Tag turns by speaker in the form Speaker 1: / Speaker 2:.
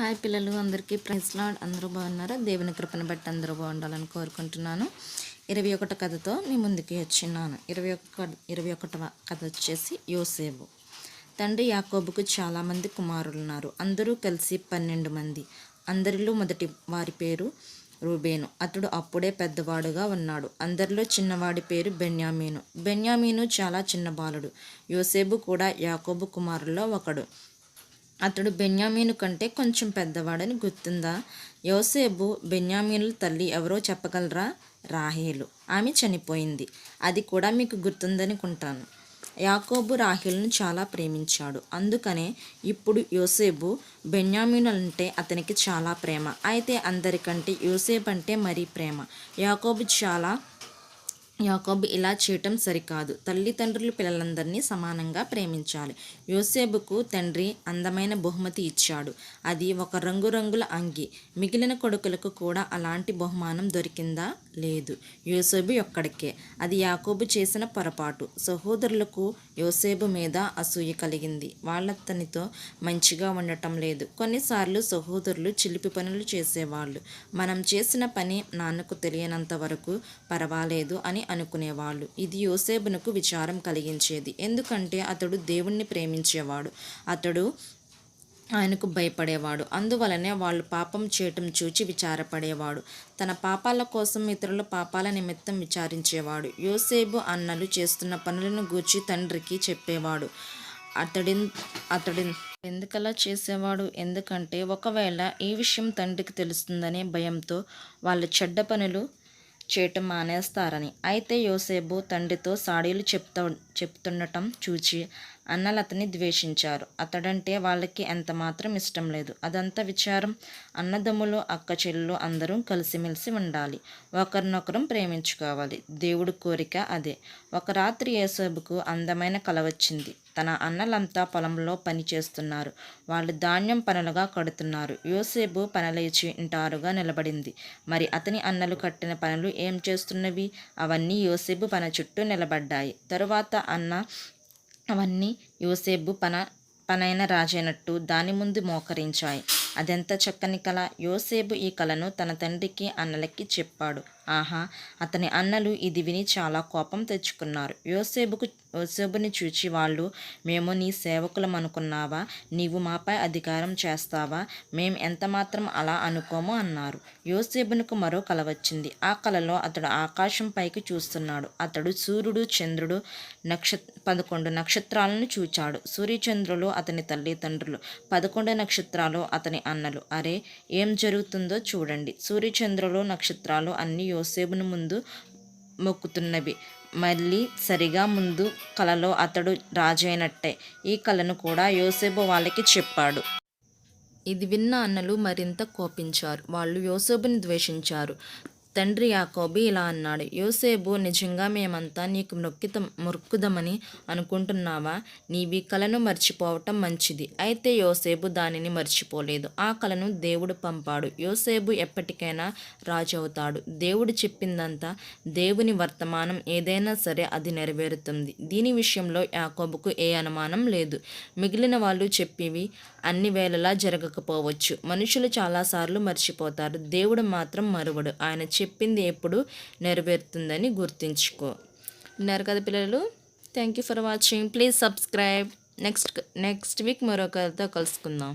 Speaker 1: Hi పిల్లలు అందరికీ praise lord. అందరూ బాగున్నారా? దేవుని కృపను బట్టి అందరూ బాగుండాలని కోరుకుంటున్నాను. ఇరవై ఒకటి కథతో మీ ముందుకి వచ్చినాను. ఇరవై ఒక ఇరవై ఒకటవ కథ వచ్చేసి యోసేబు తండ్రి యాకోబుకు చాలామంది కుమారులు ఉన్నారు అందరూ కలిసి పన్నెండు మంది. అందరిలో మొదటి వారి పేరు రూబేను. అతడు అప్పుడే పెద్దవాడుగా ఉన్నాడు. అందరిలో చిన్నవాడి పేరు బెన్యామీను. బెన్యామీను చాలా చిన్న బాలుడు. యోసేబు కూడా యాకోబు కుమారుల్లో ఒకడు. అతడు బెన్యామీను కంటే కొంచెం పెద్దవాడని గుర్తుందా? యోసేబు బెన్యామీనుల తల్లి ఎవరో చెప్పగలరా? రాహేలు. ఆమె చనిపోయింది. అది కూడా మీకు గుర్తుందనుకుంటాను. యాకోబు రాహేల్ను చాలా ప్రేమించాడు. అందుకనే ఇప్పుడు యోసేబు బెన్యామీనులంటే అతనికి చాలా ప్రేమ. అయితే అందరికంటే యోసేబ్ అంటే మరీ ప్రేమ. యాకోబు చాలా యాకోబు ఇలా చేయటం సరికాదు. తల్లిదండ్రులు పిల్లలందరినీ సమానంగా ప్రేమించాలి. యోసేబుకు తండ్రి అందమైన బహుమతి ఇచ్చాడు. అది ఒక రంగురంగుల అంగి. మిగిలిన కొడుకులకు కూడా అలాంటి బహుమానం దొరికిందా? లేదు. యోసేబు ఒక్కడికే. అది యాకోబు చేసిన పొరపాటు. సహోదరులకు యోసేబు మీద అసూయ కలిగింది. వాళ్ళతనితో మంచిగా ఉండటం లేదు. కొన్నిసార్లు సహోదరులు చిలిపి పనులు చేసేవాళ్ళు. మనం చేసిన పని నాన్నకు తెలియనంత వరకు పర్వాలేదు అని అనుకునేవాళ్ళు. ఇది యోసేబునకు విచారం కలిగించేది. ఎందుకంటే అతడు దేవుణ్ణి ప్రేమించేవాడు. అతడు ఆయనకు భయపడేవాడు. అందువలనే వాళ్ళు పాపం చేయటం చూచి విచారపడేవాడు. తన పాపాల కోసం ఇతరుల పాపాల నిమిత్తం విచారించేవాడు. యోసేబు అన్నలు చేస్తున్న పనులను గూర్చి తండ్రికి చెప్పేవాడు. అతడి అతడి ఎందుకలా చేసేవాడు? ఎందుకంటే ఒకవేళ ఈ విషయం తండ్రికి తెలుస్తుందనే భయంతో వాళ్ళ చెడ్డ పనులు చేయటం మానేస్తారని. అయితే యోసేబు తండ్రితో సాడీలు చెప్తా చెప్తుండటం చూచి అన్నలు అతన్ని ద్వేషించారు. అతడంటే వాళ్ళకి ఎంత మాత్రం ఇష్టం లేదు. అదంతా విచారం అన్నదమ్ములు అక్క చెల్లెలు అందరూ కలిసిమెలిసి ఉండాలి. ఒకరినొకరం ప్రేమించుకోవాలి. దేవుడు కోరిక అదే. ఒక రాత్రి యేసోబుకు అందమైన కల వచ్చింది. తన అన్నలంతా పొలంలో పని చేస్తున్నారు. వాళ్ళు ధాన్యం పనులుగా కడుతున్నారు. యోసేపు పనలేచి ఇంటారుగా నిలబడింది. మరి అతని అన్నలు కట్టిన పనులు ఏం చేస్తున్నవి? అవన్నీ యోసేపు పన చుట్టూ నిలబడ్డాయి. తరువాత అన్న అవన్నీ యోసేపు పన పనైన రాజైనట్టు దాని ముందు మోకరించాయి. అదెంత చక్కని కళ యోసేపు ఈ కళను తన తండ్రికి అన్నలకి చెప్పాడు. ఆహా అతని అన్నలు ఇది విని చాలా కోపం తెచ్చుకున్నారు. యోసేపుకు యోసేపుని చూచి వాళ్ళు మేము నీ సేవకులం అనుకున్నావా? నీవు మాపై అధికారం చేస్తావా? మేం ఎంతమాత్రం అలా అనుకోము అన్నారు. యోసేపునకు మరో కల వచ్చింది. ఆ కలలో అతడు ఆకాశం పైకి చూస్తున్నాడు. అతడు సూర్యుడు చంద్రుడు నక్ష పదకొండు నక్షత్రాలను చూచాడు. సూర్యచంద్రులు అతని తల్లిదండ్రులు పదకొండు నక్షత్రాలు అతని అన్నలు. అరే ఏం జరుగుతుందో చూడండి. సూర్యచంద్రులు నక్షత్రాలు అన్నీ యోసేపును ముందు మొక్కుతున్నవి. మళ్ళీ సరిగా ముందు కలలో అతడు రాజైనట్టే. ఈ కళను కూడా యోసేపు వాళ్ళకి చెప్పాడు. ఇది విన్న అన్నలు మరింత కోపించారు. వాళ్ళు యోసేపుని ద్వేషించారు. తండ్రి యాకోబి ఇలా అన్నాడు యోసేబు నిజంగా మేమంతా నీకు నొక్కిత మొక్కుదమని అనుకుంటున్నావా? నీవి కలను మర్చిపోవటం మంచిది. అయితే యోసేబు దానిని మర్చిపోలేదు. ఆ కలను దేవుడు పంపాడు. యోసేబు ఎప్పటికైనా రాజు అవుతాడు దేవుడు చెప్పిందంతా దేవుని వర్తమానం ఏదైనా సరే అది నెరవేరుతుంది. దీని విషయంలో యాకోబుకు ఏ అనుమానం లేదు. మిగిలిన వాళ్ళు చెప్పివి అన్ని వేళలా జరగకపోవచ్చు. మనుషులు చాలాసార్లు మర్చిపోతారు. దేవుడు మాత్రం మరువడు. ఆయన చెప్పింది ఎప్పుడు నెరవేరుతుందని గుర్తుంచుకో. విన్నారు కదా పిల్లలు? Thank you for watching please subscribe next next week మరొకరితో కలుసుకుందాం.